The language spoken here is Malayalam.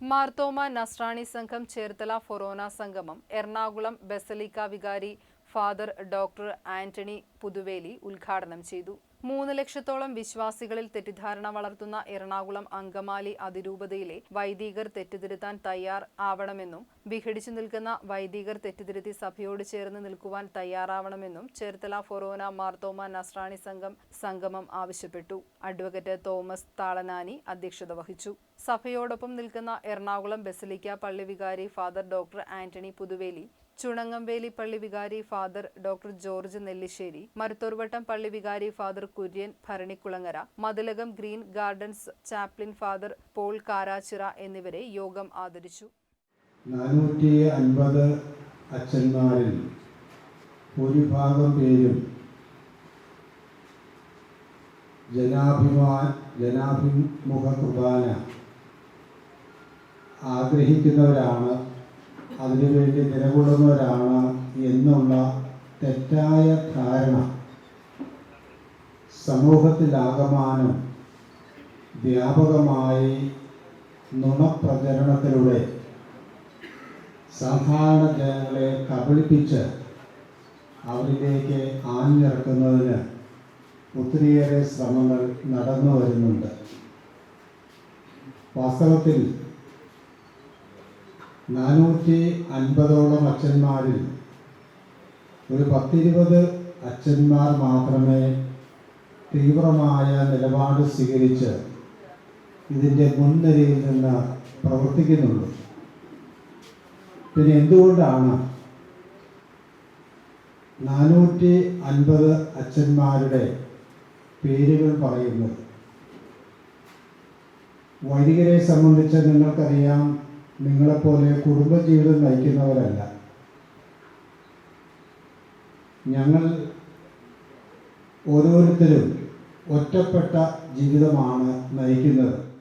മാർത്തോമ നസ്രാണി സംഘം ചേർത്തല ഫൊറോന സംഗമം എറണാകുളം ബസലിക്ക വികാരി ഫാദർ ഡോക്ടർ ആന്റണി പുതുവേലി ഉദ്ഘാടനം ചെയ്തു. മൂന്ന് ലക്ഷത്തോളം വിശ്വാസികളിൽ തെറ്റിദ്ധാരണ വളർത്തുന്ന എറണാകുളം അങ്കമാലി അതിരൂപതയിലെ വൈദികർ തെറ്റിതിരുത്താൻ തയ്യാർ ആവണമെന്നും വിഘടിച്ചു നിൽക്കുന്ന വൈദികർ തെറ്റിതിരുത്തി സഭയോട് ചേർന്ന് നിൽക്കുവാൻ തയ്യാറാവണമെന്നും ചേർത്തല ഫൊറോന മാർത്തോമ നസ്രാണി സംഘം സംഗമം ആവശ്യപ്പെട്ടു. അഡ്വക്കേറ്റ് തോമസ് താളനാനി അധ്യക്ഷത വഹിച്ചു. സഭയോടൊപ്പം നിൽക്കുന്ന എറണാകുളം ബസലിക്ക പള്ളി വികാരി father doctor Antony Puthuveli Chunangamveli പള്ളി വികാരി father doctor George Nellissery Maruthorvattom പള്ളി വികാരി father Kurian Bharanikulangara Mathilakam green gardens chaplain father Paul Karachira എന്നിവരെ യോഗം ആദരിച്ചു. നാനൂറ്റി അൻപത് അച്ഛന്മാരിൽ ഭൂരിഭാഗം പേരും ജനാഭിമാൻ ജനാഭിമുഖ കുർബാന ആഗ്രഹിക്കുന്നവരാണ് അതിനുവേണ്ടി നിലകൊള്ളുന്നവരാണ് എന്നുള്ള തെറ്റായ ധാരണ. സമൂഹത്തിലാകമാനം വ്യാപകമായി നുണപ്രചരണത്തിലൂടെ സാധാരണ ജനങ്ങളെ കബളിപ്പിച്ച് അവരിലേക്ക് ആഞ്ഞിറക്കുന്നതിന് ഒത്തിരിയേറെ ശ്രമങ്ങൾ നടന്നു വരുന്നുണ്ട്. വാസ്തവത്തിൽ നാനൂറ്റി അൻപതോളം അച്ഛന്മാരിൽ ഒരു പത്തിരുപത് അച്ഛന്മാർ മാത്രമേ തീവ്രമായ നിലപാട് സ്വീകരിച്ച് ഇതിന്റെ മുൻനിരയിൽ നിന്ന് പ്രവർത്തിക്കുന്നുള്ളൂ. പിന്നെ എന്തുകൊണ്ടാണ് നാനൂറ്റി അൻപത് അച്ഛന്മാരുടെ പേരുകൾ പറയുന്നത്? വൈദികരെ സംബന്ധിച്ച് നിങ്ങൾക്കറിയാം നിങ്ങളെപ്പോലെ കുടുംബജീവിതം നയിക്കുന്നവരല്ല. ഞങ്ങൾ ഓരോരുത്തരും ഒറ്റപ്പെട്ട ജീവിതമാണ് നയിക്കുന്നത്.